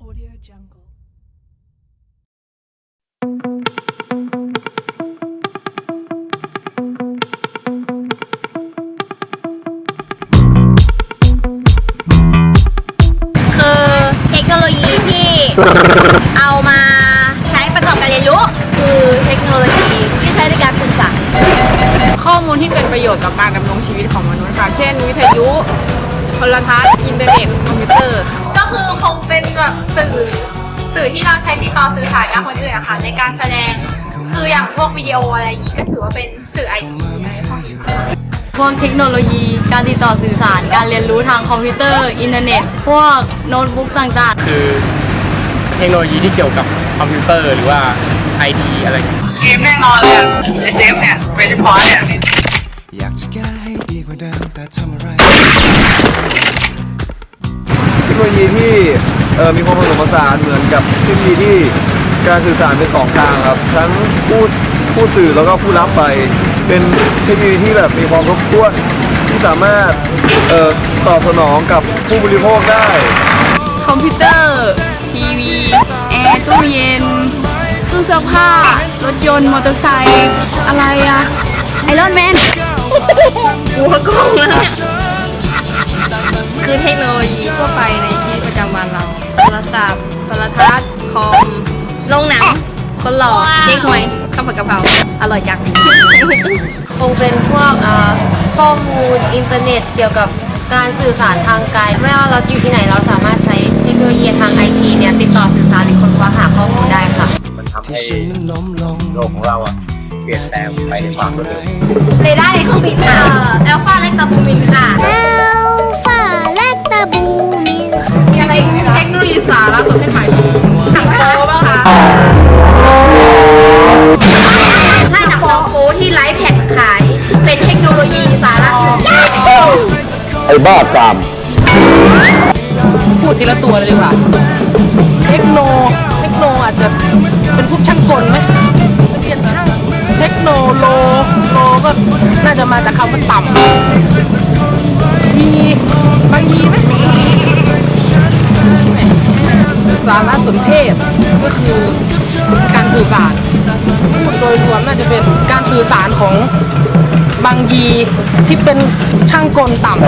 Audio Jungle. คือเทคโนโลยีที่ เอามาใช้ประกอบการเรียนรู้ คือเทคโนโลยี กับการดำรงชีวิตของมนุษย์ค่ะ เช่น วิทยุโทรทัศน์อินเทอร์เน็ตคอมพิวเตอร์ค่ะ ก็คือคงเป็นแบบสื่อสื่อที่เราใช้ติดต่อสื่อสารกับคนอื่นอะค่ะในการแสดงคืออย่างพวกวิดีโออะไรอย่างนี้ก็ถือว่าเป็นสื่อไอทีอะไรพวกนี้ค่ะพวกเทคโนโลยี การติดต่อสื่อสาร การเรียนรู้ทางคอมพิวเตอร์ อินเทอร์เน็ต พวกโน้ตบุ๊กต่างๆคือเทคโนโลยีที่เกี่ยวกับคอมพิวเตอร์หรือว่าไอทีอะไรอย่างเงี้ย เกมแน่นอนเลยอะไอเซฟเนี่ยสเปนพอยต์ ดีกว่าเดิมแต่ทำอะไรเทคโนโลยีที่เอ่อมีความผสมผสานเหมือนกับเทคโนโลยีที่การสื่อสารเป็นสองทางครับ ทั้งผู้ผู้สื่อแล้วก็ผู้รับไป เป็นเทคโนโลยีที่แบบมีความครบถ้วนที่สามารถเอ่อตอบสนองกับผู้บริโภคได้ คอมพิวเตอร์ ทีวี แอร์ตู้เย็นเครื่องเสื้อผ้า รถยนต์ มอเตอร์ไซค์อะไรอะไอรอนแมน โทรทัศน์คอมโรงหนังคนหล่อเค้กหวยข้าวผัดกะเพราอร่อยจัง คงเป็นพวกเอ่อข้อมูลอินเทอร์เน็ตเกี่ยวกับการสื่อสารทางไกลไม่ว่าเราจะอยู่ที่ไหนเราสามารถใช้เทคโนโลยีทางไอทีเนี่ยติดต่อสื่อสารหรือค้นคว้าหาข้อมูลได้ค่ะ มันทำที่ให้ฉันนั้นล้มลงโลกของเราอะเปลี่ยนแปลงไปในความรวดเร็วเรดาร์ในเครื่องบินค่ะแอลฟาและตาบูมินค่ะมี บ้าตาม พูดทีละตัวเลยดีกว่าเทคโน เทคโนอาจจะเป็นพวกช่างกลไหมเรียนช่างเทคโนโลโลก็น่าจะมาจากคำว่าต่ำมีบางยีไหมสารสนเทศก็คือการสื่อสารพูดโดยรวมน่าจะเป็นการสื่อสารของ บางยีที่เป็นช่างกลต่ำ